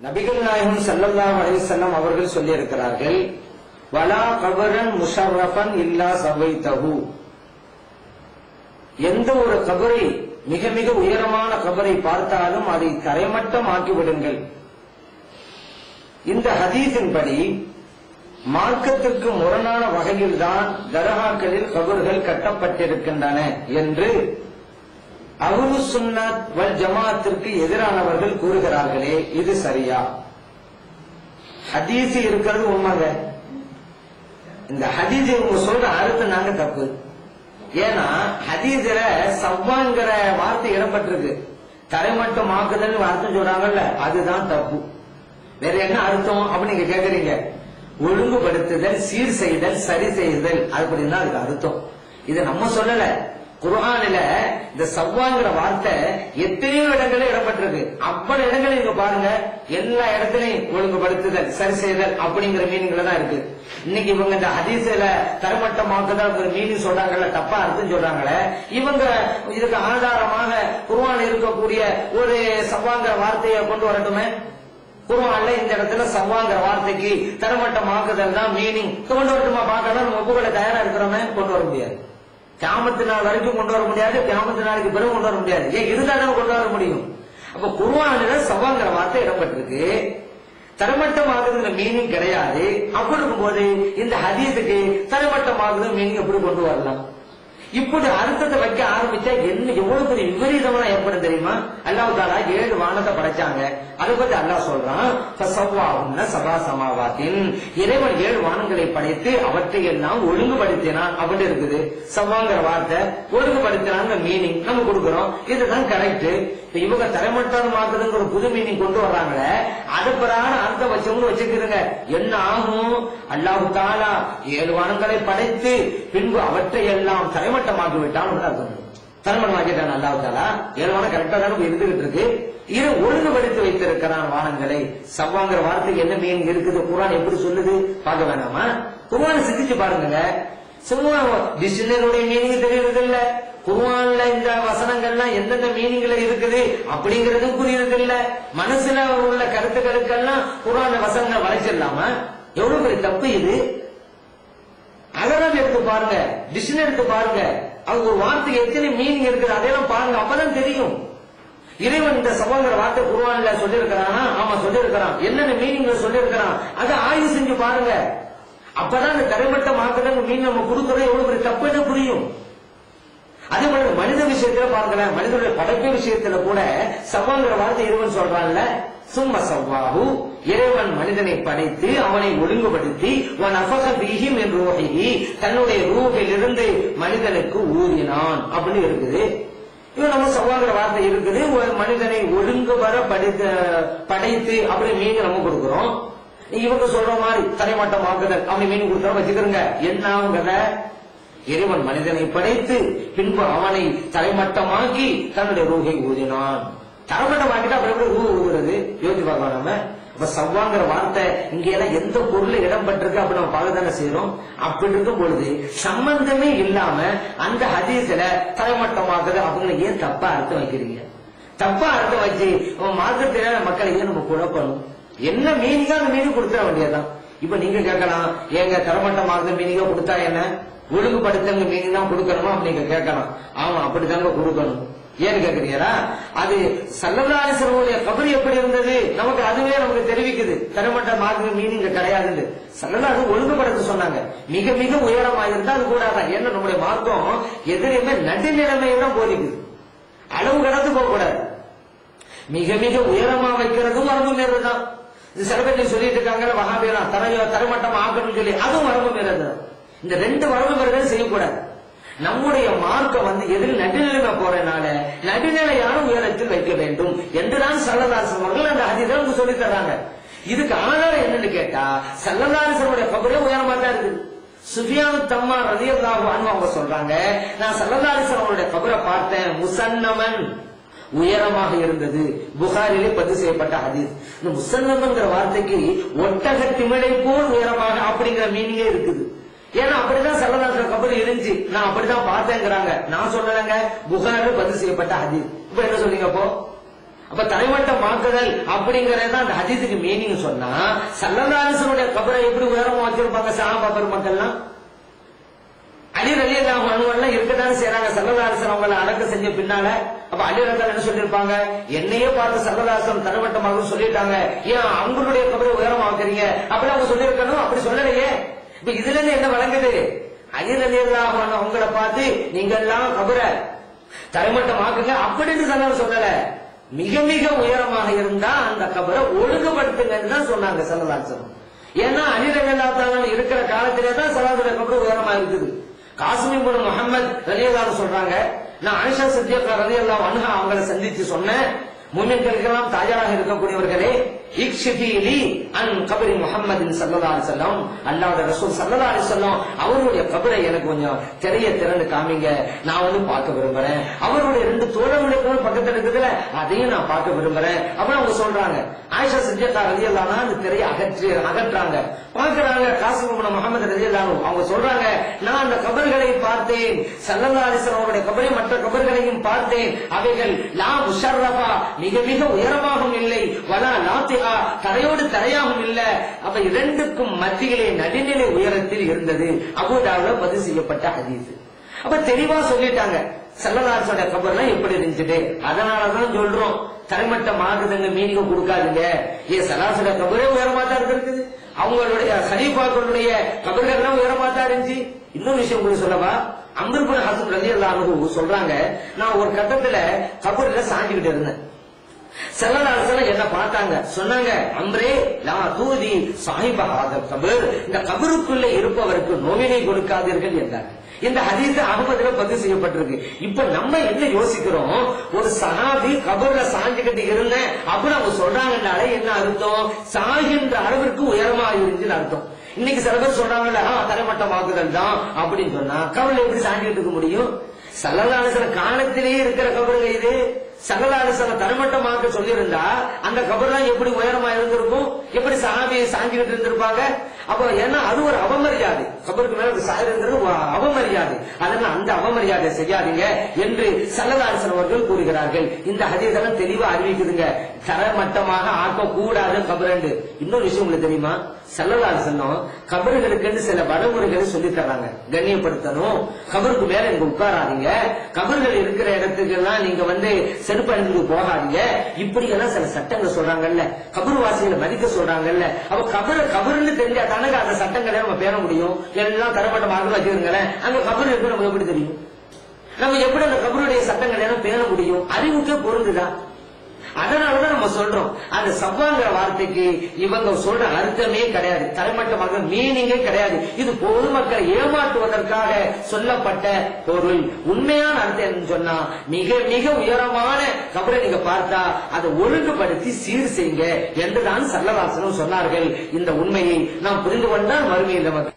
நபிகள் நாயகம் செல்லல்லாம் அலைஹி அவர்கள் சொல்லியிருக்கிறார்கள் வலா கபரன் முஷர்ரஃபன் இல்லா சவைத்தஹு எந்த ஒரு கபரை மிக மிக உயரமான கபரை பார்த்தாலும் அதை தரைமட்டம் ஆக்கி விடுங்கள் இந்த ஹதீஸின்படி மார்க்கத்திற்கு முரணான வகையில்தான் தரகாக்களில் கபர்கள் கட்டப்பட்டிருக்கின்றன என்று அகுலு சுன்னத் வல் ஜமாத்திற்கு எதிரானவர்கள் கூறுகிறார்களே இது சரியா? ஹதீஸ் இருக்கிறது உண்மைங்க. இந்த ஹதீஸ் இவங்க சொல்ற அறுத்து நாங்க தப்பு. ஏன்னா ஹதீஸ்ல சவ்வாங்கிற வார்த்தை இடப்பட்டிருக்கு தரைமட்டம் ஆக்குதல் வார்த்தை சொல்றாங்கல்ல அதுதான் தப்பு. வேற என்ன அர்த்தம் அப்படின்னு நீங்க கேக்குறீங்க? ஒழுங்குபடுத்துதல் சீர் செய்தல் சரி செய்தல். அப்படின்னா அதுக்கு அர்த்தம். இது நம்ம சொல்லல. குரானில இந்த சவ்வாங்கிற வார்த்தை எத்தனையோ இடங்களில் இடப்பட்டிருக்கு அவ்வளவு இடங்களில் நீங்க பாருங்க எல்லா இடத்துலயும் ஒழுங்குபடுத்துதல் சரி செய்தல் அப்படிங்கிற மீனிங்ல தான் இருக்கு. இன்னைக்கு இவங்க இந்த அதிசயில தரமட்டமாக்குதான் மீனிங் சொல்றாங்கல்ல தப்பா அர்த்தம் சொல்றாங்களே இவங்க இதுக்கு ஆதாரமாக குருவான் இருக்கக்கூடிய ஒரு சவ்வாங்கிற வார்த்தையை கொண்டு வரட்டுமே? குருவான்ல இந்த இடத்துல சவ்வாங்கிற வார்த்தைக்கு தரமட்டமாக்குதல் தான் மீனிங் கொண்டு வரட்டுமா? பார்க்கலாம் நம்ம ஒப்புகளை தயாரா இருக்கிறோமே? கொண்டு வர முடியாது. கியாமத்து நாள் வரைக்கும் கொண்டு வர முடியாது கியாமத்து நாளைக்கு பிறகு கொண்டு வர முடியாது. ஏன்? இருந்தாலும் கொண்டு வர முடியும். அப்ப குருவானில சவாங்கிற வார்த்தை இடம்பெற்றிருக்கு. தரமட்டமாகுதுங்கிற மீனிங் கிடையாது. அப்படி இருக்கும்போது இந்த ஹதீஸுக்கு தரமட்டமாகுது மீனிங் எப்படி கொண்டு வரலாம்? இப்படி அர்த்தத்தை வைக்க ஆரம்பிச்சா என்ன எவ்வளவு பெரிய விபரீதமா ஏற்படும் தெரியுமா? அல்லாஹ் தாலா ஏழு வானத்தை படைச்சாங்க. அதை பத்தி அல்லாஹ் சொல்றான் சபா சமாவாத்தின். இறைவன் ஏழு வானங்களை படைத்து அவற்றை எல்லாம் ஒழுங்குபடுத்தினான் அப்படின்னு இருக்குது. சவாங்கிற வார்த்தை ஒழுங்குபடுத்தினாங்க மீனிங் நம்ம கொடுக்கிறோம். இதுதான் கரெக்ட் இவங்க தரைமட்டமாக்குதுங்கிற ஒரு புது மீனிங் கொண்டு வர்றாங்களே அதுபரான அர்த்த அர்த்தம் வச்சவங்க வச்சுக்கிறங்க என்ன ஆகும்? அல்லாஹு தாலா ஏழு வானங்களை படைத்து பின்பு அவற்றை எல்லாம் தரமட்டமாக்கி விட்டான் அர்த்தம். தரைமட்டமாக்கிட்டான் அல்லாஹு தாலா ஏழு கரெக்டா தான் இருந்துகிட்டு இருக்கு. இரு ஒழுங்குபடுத்தி வைத்திருக்கிறான் வானங்களை. சவ்வாங்கிற வார்த்தைக்கு என்ன மீன் இருக்குது? குரான் எப்படி சொல்லுது? பார்க்க வேணாமா? குரானை சிந்திச்சு பாருங்க சும்மா டிக்ஷனரியுடைய மீனிங் தெரியறது இல்ல குருவான்ல இந்த வசனங்கள்லாம் எந்தெந்த மீனிங்ல இருக்குது அப்படிங்கறதும் புரியுறது இல்ல மனசுல உள்ள கருத்துக்களுக்கெல்லாம் குர்ஆன் வசனங்கள் வளைச்சிடலாமா எவ்வளவு பெரிய தப்பு இது? அகரம் எடுத்து பாருங்க டிக்ஷனரி எடுத்து பாருங்க. அவங்க ஒரு வார்த்தைக்கு எத்தனை மீனிங் இருக்குது அதையெல்லாம் பாருங்க அப்பதான் தெரியும். இறைவன் இந்த சகோதர வார்த்தை குருவான்ல சொல்லியிருக்கிறானா? ஆமா சொல்லியிருக்கிறான். என்னென்ன மீனிங் சொல்லியிருக்கிறான்? அதை ஆய்வு செஞ்சு பாருங்க. அப்பதான் இந்த தரைமட்டம் ஆக்குறது மீன் நம்ம கொடுக்கறது எவ்வளவு பெரிய தப்புன்னு புரியும். அதே போல மனித விஷயத்துல பாருங்களேன் மனிதனுடைய படைப்பு விஷயத்துல கூட சவாங்கிற வார்த்தை இருவன் சொல்றான்ல சும்ம சவ்வாஹு இறைவன் மனிதனை படைத்து அவனை ஒழுங்குபடுத்தி உன் அஃபக தன்னுடைய ரூபிலிருந்து மனிதனுக்கு ஊதினான் அப்படின்னு இருக்குது. இவன் நம்ம சவ்வாங்கிற வார்த்தை இருக்குது ஒரு மனிதனை ஒழுங்கு வர படித்த படைத்து அப்படி மீன் நம்ம கொடுக்குறோம். இவங்க சொல்ற மாதிரி தரைமட்டமாக்குதல் அப்படி மீன் கொடுத்தா வச்சுக்கிறோங்க என்ன ஆகுங்கிறத இறைவன் மனிதனை படைத்து பின்பு அவனை தலைமட்டமாக்கி தன்னுடைய ரூகை ஊதினான். தரைமட்டமாக்கிட்டா அப்புறம் எப்படி ரூ ஊதுறது? யோசிச்சு பார்க்கலாம் நம்ம. சவ்வாங்கிற வார்த்தை இங்க எல்லாம் எந்த பொருள் இடம் பெற்றிருக்கு அப்படி நம்ம பார்க்க தானே செய்யறோம்? அப்படி இருக்கும் பொழுது சம்பந்தமே இல்லாம அந்த ஹதீஸ்ல தலைமட்டமாக்குது அப்படின்னு ஏன் தப்பா அர்த்தம் வைக்கிறீங்க? தப்பா அர்த்தம் வச்சு மார்க்கத்தில மக்களை ஏன் நம்ம குழப்பணும்? என்ன மீனிங்கா அந்த மீனிங் கொடுத்துட வேண்டியதுதான். இப்ப நீங்க கேட்கலாம் ஏங்க தரமட்டமாக மீனிங்கா கொடுத்தா என்ன? ஒழுங்குபடுத்தவங்க மீனிங் தான் கொடுக்கணுமா நீங்க கேட்கணும். ஆமா அப்படித்தாங்க கொடுக்கணும். ஏன்னு கேக்குறீங்களா? அது சல்லதாரிசனுடைய கபரி எப்படி இருந்தது? நமக்கு அதுவே நமக்கு தெரிவிக்குது. தரமட்ட மார்க்கு மீனிங் கிடையாதுன்னு. சல்லதா அது ஒழுங்குபடுத்த சொன்னாங்க. மிக மிக உயரமா இருந்தா அது கூடாதான். ஏன்னா நம்முடைய மார்க்கம் எதிரையுமே நடுநிலைமையை தான் போதிக்குது. அளவு கடந்து போக கூடாது மிக மிக உயரமா வைக்கிறதும் வரம்பு மீறதுதான் இது சில பேர் சொல்லிட்டு இருக்காங்க மகாபீரா தர தரமட்டம் ஆக்கணும்னு சொல்லி அதுவும் வரம்பு மீறது இந்த ரெண்டு வரம்பு செய்யக்கூடாது. நம்முடைய மார்க்கம் வந்து எதில் நடுநிலைமை போறதுனால நடுநிலையான உயரத்தில் வைக்க வேண்டும். என்றுதான் சல்லதாசன் அவர்கள் அந்த அதிதான் சொல்லி தர்றாங்க இதுக்கு ஆதாரம் என்னன்னு கேட்டா சல்லதாசனுடைய பகுதியே உயரமா தான் இருக்குது. சுஃபியான் தம்மா ரதியல்லாஹு அன்ஹு அவங்க சொல்றாங்க நான் சல்லதாசன் அவருடைய பகுரை பார்த்தேன். முசன்னமன் உயரமாக இருந்தது. புகாரிலே பதிவு செய்யப்பட்ட ஹதீஸ். இந்த முசன்னம்ங்கிற வார்த்தைக்கு ஒட்டக திமிழை போல் உயரமாக அப்படிங்கிற மீனிங்கே இருக்குது. ஏன்னா அப்படிதான் சல்லதாசன் கபர் இருந்துச்சு. நான் அப்படிதான் பார்த்தேங்கிறாங்க. நான் சொல்லலைங்க புகாரு பதிவு செய்யப்பட்ட ஹதீஸ். இப்ப என்ன சொல்றீங்க அப்போ? அப்ப தரைமட்டமாக்குதல் அப்படிங்கறத அந்த ஹதீஸுக்கு மீனிங் சொன்னா சல்லதாசனுடைய கபரை எப்படி உயரமா வச்சிருப்பாங்க சஹாபா பெருமக்கள்லாம்? அலி ரலி அனுவெல்லாம் இருக்கத்தானே செய்யறாங்க சல்லதாசன் அவங்கள அடக்க செஞ்ச பின்னால அப்ப அலி ரத்தன் என்ன சொல்லியிருப்பாங்க என்னையே பார்த்து சல்லதாசன் தரவட்டமாக சொல்லிட்டாங்க. ஏன் அவங்களுடைய கபரை உயரமாக்குறீங்க அப்படி அவங்க சொல்லியிருக்கணும். அப்படி சொல்லலையே. இப்ப இதுல இருந்து என்ன வழங்குது? அலி ரலி உங்களை பார்த்து நீங்க எல்லாம் கபர தரைமட்டம் ஆக்குங்க அப்படின்னு சலவர் சொல்லல. மிக மிக உயரமாக இருந்தா அந்த கபரை ஒழுங்குபடுத்துங்கன்னு தான் சொன்னாங்க சல்லதாசன் ஏன்னா அலிரகல்லாத்தாலும் இருக்கிற காலத்திலே தான் சலாதுல கபரு உயரமா இருக்குது. காசுமி முன் முகமது ரலியல்லான்னு சொல்றாங்க நான் அனிஷா சத்யக்கா ரலியல்லா அனுகா அவங்களை சந்திச்சு சொன்னேன். மூமின்களுக்கெல்லாம் தாயாராக இருக்கக்கூடியவர்களே இக்ஷிஃபீலி அவருடைய கபரை எனக்கு கொஞ்சம் தெரிய திறந்து காமிங்க. நான் வந்து பார்க்க விரும்புறேன். அவருடைய ரெண்டு தோழர்களுக்கும் பக்கத்துல இருக்குதுல அதையும் நான் பார்க்க விரும்புறேன். அப்புறம் அவங்க சொல்றாங்க ஆயிஷா சித்தியக்கா ரலியல்லாஹு அந்த திரையை அகற்றி அகற்றாங்க. பார்க்கறாங்க காசு இப்னு முஹம்மது ரலியல்லாஹு அவங்க சொல்றாங்க நான் அந்த கபர்களை பார்த்தேன். சல்லல்லா அலைஹி அவருடைய கபரை மற்ற கபர்களையும் பார்த்தேன். அவைகள் லா முஷர்ரஃபா மிக மிக உயரமாகவும் இல்லை வலா தரையோடு தரையாகவும் இல்ல. அப்ப இரண்டுக்கும் மத்தியிலே நடுநிலை உயரத்தில் இருந்தது. அபுதாவுல பதிவு செய்யப்பட்ட ஹதீஸ். அப்ப தெளிவா சொல்லிட்டாங்க. சல்லலாசோட கபர்லாம் எப்படி இருந்துச்சு? அதனாலதான் சொல்றோம். தரைமட்ட ஆகுதுங்க மீனிங் கொடுக்காதுங்க. ஏ சலாசோட கபரே உயரமா தான் இருந்திருக்குது. அவங்களுடைய ஹலீஃபாக்களுடைய கபர்கள்லாம் உயரமா தான் இருந்துச்சு. இன்னொரு விஷயம் கூட சொல்லவா? அம்பர்புர ஹசன் ரலி அல்லாஹு சொல்றாங்க. நான் ஒரு கட்டத்துல கபர்ல சாஞ்சுக்கிட்டு இருந்தேன். செல்லதாசன என்ன பார்த்தாங்க? சொன்னாங்க அம்ரே லா தூதி சாஹிபஹாத கபர். இந்த கபருக்குள்ள இருப்பவருக்கு நோவினை கொடுக்காதீர்கள் என்றார். இந்த ஹதீஸ் அகமதுல பதிவு செய்யப்பட்டிருக்கு. இப்ப நம்ம என்ன யோசிக்கிறோம்? ஒரு சஹாபி கபர்ல சாஞ்சுக்கிட்டு இருந்தேன் அப்படின்னு அவங்க சொல்றாங்கன்னாலே என்ன அர்த்தம்? சாகின்ற அளவிற்கு உயரமா இருந்துச்சுன்னு அர்த்தம். இன்னைக்கு சில பேர் சொல்றாங்கல்ல தரைமட்டமாக்குதல் தான் அப்படின்னு சொன்னா கபர்ல எப்படி சாஞ்சுக்கிட்டு இருக்க முடியும்? சல்லலாசன காலத்திலேயே இருக்கிற கபருங்க இது. சல்லலாசன தரமட்டமாக்க சொல்லியிருந்தா அந்த கபர்லாம் எப்படி உயரமா இருந்திருக்கும்? எப்படி சாமியை சாஞ்சிக்கிட்டு இருந்திருப்பாங்க? அப்ப ஏன்னா அது ஒரு அவமரியாதை. கபருக்கு மேல சாயிருந்தது அவமரியாதை. அதனால அந்த அவமரியாதை செய்யாதீங்க என்று சல்லலாசன் அவர்கள் கூறுகிறார்கள். இந்த ஹதீதெல்லாம் தெளிவா அறிவிக்குதுங்க. தரமட்டமாக ஆக்க கூடாது கபரண்டு இன்னொரு விஷயம் உங்களுக்கு தெரியுமா? சல்லலால் சொன்னோம் கபர்களுக்கு சில வடமுறைகளை சொல்லி தர்றாங்க கண்ணியப்படுத்தணும். கபருக்கு மேல நீங்க உட்காராதீங்க. கபர்கள் இருக்கிற இடத்துக்கு எல்லாம் நீங்க வந்து செருப்பு அணிந்து போகாதீங்க. இப்படி எல்லாம் சில சட்டங்கள் சொல்றாங்கல்ல. கபர் வாசிகளை மதிக்க சொல்றாங்கல்ல. அப்ப கபர் கபர்னு தெரிஞ்சா தானே அந்த சட்டங்களை நம்ம பேர முடியும்? எல்லாம் தரப்பட்டமாக வச்சிருங்களேன் அங்க கபர் இருக்கு நமக்கு எப்படி தெரியும்? நம்ம எப்படி அந்த கபருடைய சட்டங்களை எல்லாம் பேர முடியும்? அறிவுக்கே பொருந்துதான். அதனாலதான் நம்ம சொல்றோம். அந்த சவ்வாங்கிற வார்த்தைக்கு இவங்க சொல்ற அர்த்தமே கிடையாது. தரைமட்டமாக மீனிங்கே கிடையாது. இது பொதுமக்களை ஏமாற்றுவதற்காக சொல்லப்பட்ட பொருள். உண்மையான அர்த்தம் என்னன்னு சொன்னா மிக மிக உயரமான கபரை நீங்க பார்த்தா அதை ஒழுங்குபடுத்தி சீர் செய்யுங்க என்றுதான் சல்லவாசனம் சொன்னார்கள். இந்த உண்மையை நாம் புரிந்து கொண்டால் மறுமையில் நமக்கு